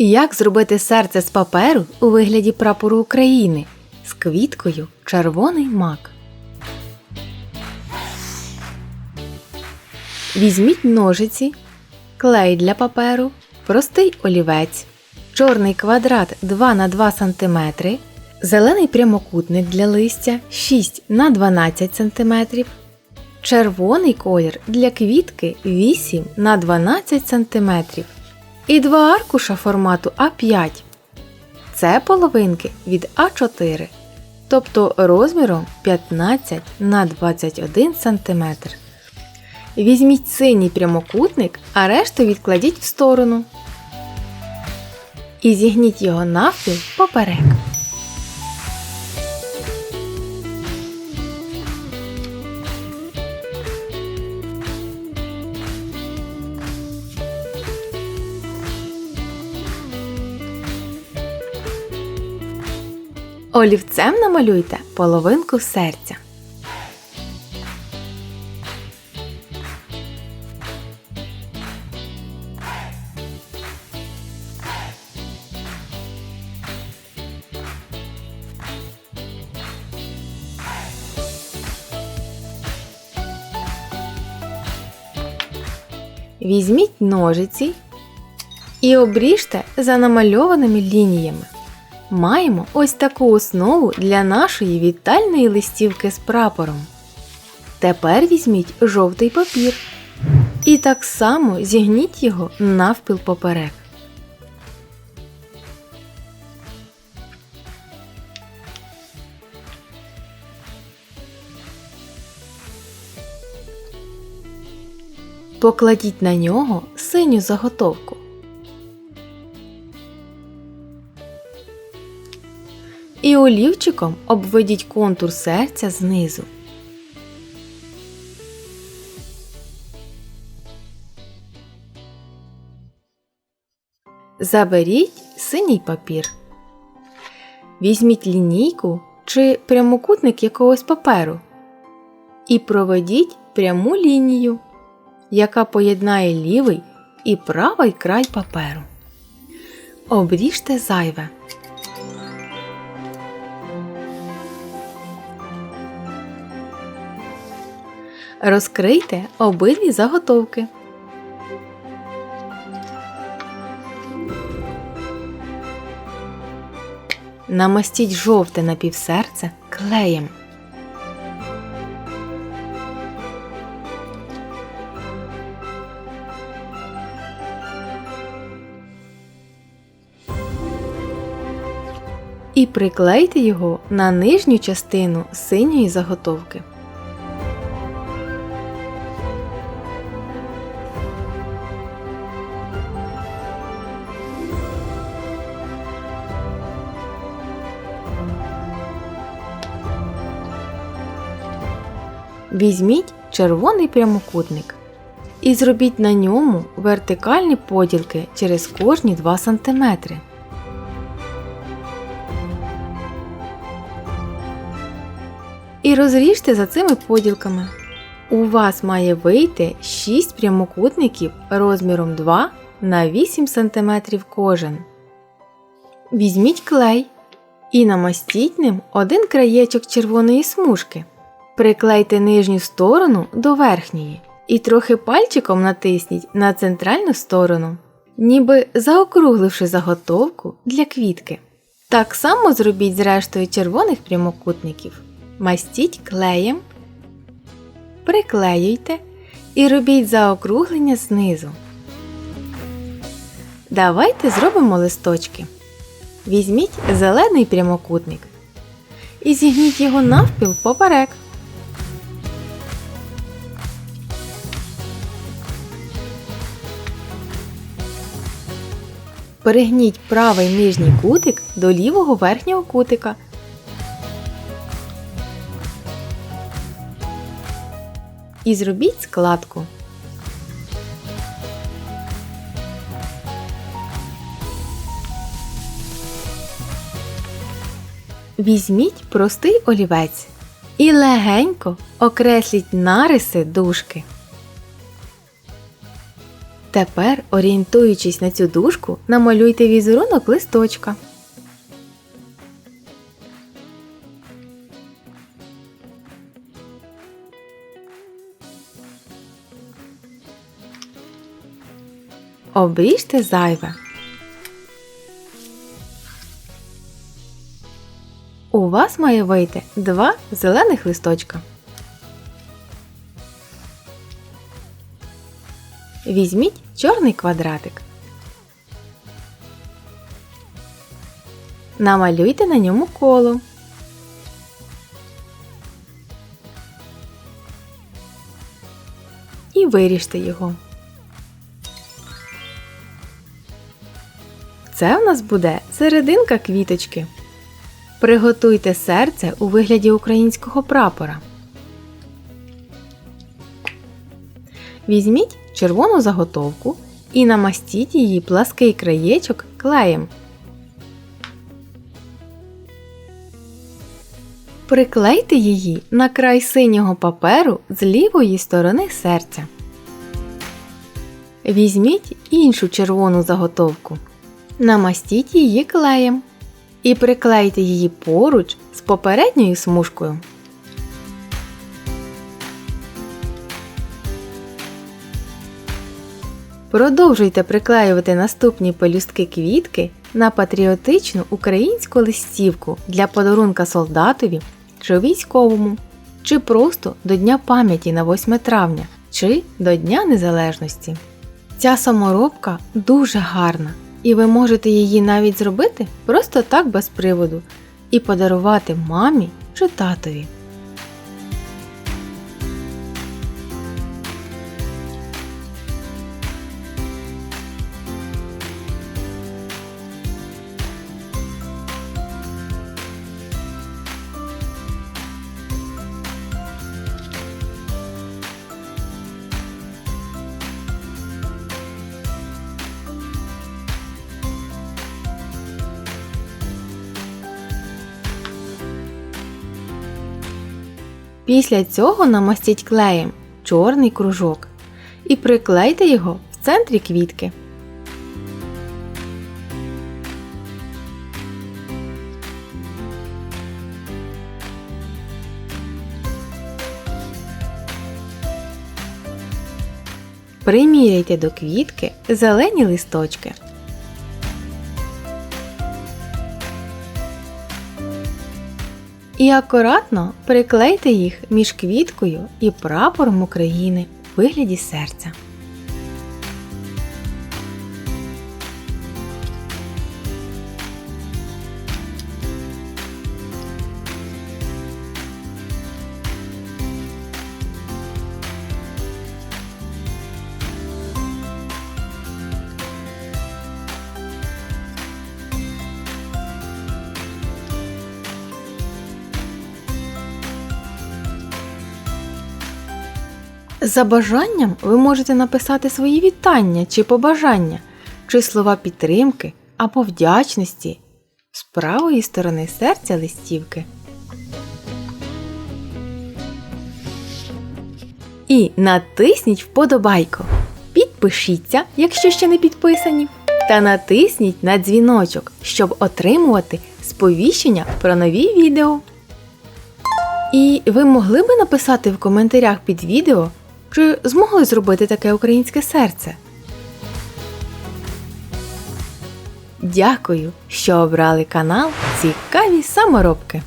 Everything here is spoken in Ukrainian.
Як зробити серце з паперу у вигляді прапору України з квіткою червоний мак? Візьміть ножиці, клей для паперу, простий олівець, чорний квадрат 2 на 2 см, зелений прямокутник для листя 6 на 12 см, червоний колір для квітки 8 на 12 см і два аркуша формату А5. Це половинки від А4, тобто розміром 15 на 21 см. Візьміть синій прямокутник, а решту відкладіть в сторону. І зігніть його навпіл поперек. Олівцем намалюйте половинку серця. Візьміть ножиці і обріжте за намальованими лініями. Маємо ось таку основу для нашої вітальної листівки з прапором. Тепер візьміть жовтий папір і так само зігніть його навпіл поперек. Покладіть на нього синю заготовку. І олівчиком обведіть контур серця знизу. Заберіть синій папір. Візьміть лінійку чи прямокутник якогось паперу і проведіть пряму лінію, яка поєднає лівий і правий край паперу. Обріжте зайве. Розкрийте обидві заготовки. Намастіть жовте напівсерце клеєм. І приклейте його на нижню частину синьої заготовки. Візьміть червоний прямокутник і зробіть на ньому вертикальні поділки через кожні 2 см. І розріжте за цими поділками. У вас має вийти 6 прямокутників розміром 2 на 8 см кожен. Візьміть клей і намастіть ним один краєчок червоної смужки. Приклейте нижню сторону до верхньої і трохи пальчиком натисніть на центральну сторону, ніби заокругливши заготовку для квітки. Так само зробіть з рештою червоних прямокутників. Мастіть клеєм, приклеюйте і робіть заокруглення знизу. Давайте зробимо листочки. Візьміть зелений прямокутник і зігніть його навпіл поперек. Перегніть правий нижній кутик до лівого верхнього кутика. І зробіть складку. Візьміть простий олівець і легенько окресліть нариси дужки. Тепер, орієнтуючись на цю дужку, намалюйте візерунок листочка. Обріжте зайве. У вас має вийти два зелених листочка. Візьміть чорний квадратик. Намалюйте на ньому коло. І виріжте його. Це в нас буде серединка квіточки. Приготуйте серце у вигляді українського прапора. Візьміть червону заготовку і намастіть її плаский краєчок клеєм. Приклейте її на край синього паперу з лівої сторони серця. Візьміть іншу червону заготовку. Намастіть її клеєм і приклейте її поруч з попередньою смужкою. Продовжуйте приклеювати наступні пелюстки квітки на патріотичну українську листівку для подарунка солдатові чи військовому, чи просто до Дня пам'яті на 8 травня, чи до Дня Незалежності. Ця саморобка дуже гарна, і ви можете її навіть зробити просто так без приводу і подарувати мамі чи татові. Після цього намастіть клеєм чорний кружок і приклейте його в центрі квітки. Приміряйте до квітки зелені листочки. І акуратно приклейте їх між квіткою і прапором України в вигляді серця. За бажанням ви можете написати свої вітання чи побажання, чи слова підтримки або вдячності з правої сторони серця листівки. І натисніть вподобайку. Підпишіться, якщо ще не підписані, та натисніть на дзвіночок, щоб отримувати сповіщення про нові відео. І ви могли би написати в коментарях під відео, чи змогли зробити таке українське серце? Дякую, що обрали канал Цікаві саморобки.